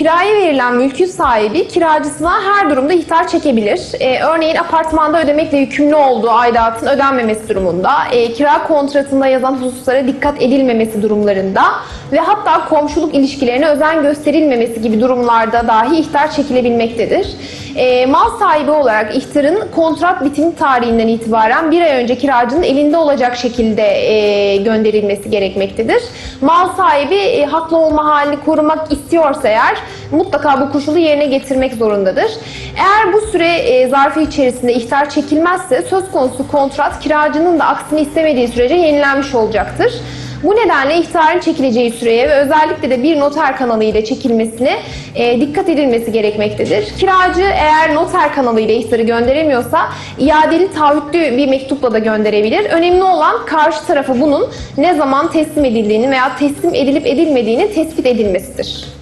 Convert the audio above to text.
Kiraya verilen mülkün sahibi kiracısına her durumda ihtar çekebilir. Ee, örneğin apartmanda ödemekle yükümlü olduğu aidatın ödenmemesi durumunda, e, kira kontratında yazan hususlara dikkat edilmemesi durumlarında ve hatta komşuluk ilişkilerine özen gösterilmemesi gibi durumlarda dahi ihtar çekilebilmektedir. E, mal sahibi olarak ihtarın kontrat bitim tarihinden itibaren bir ay önce kiracının elinde olacak şekilde e, gönderilmesi gerekmektedir. Mal sahibi e, haklı olma halini korumak istiyorsa eğer mutlaka bu koşulu yerine getirmek zorundadır. Eğer bu süre e, zarfı içerisinde ihtar çekilmezse söz konusu kontrat kiracının da aksini istemediği sürece yenilenmiş olacaktır. Bu nedenle ihtarın çekileceği süreye ve özellikle de bir noter kanalı ile çekilmesine e, dikkat edilmesi gerekmektedir. Kiracı eğer noter kanalı ile ihtarı gönderemiyorsa iadeli taahhütlü bir mektupla da gönderebilir. Önemli olan karşı tarafa bunun ne zaman teslim edildiğini veya teslim edilip edilmediğini tespit edilmesidir.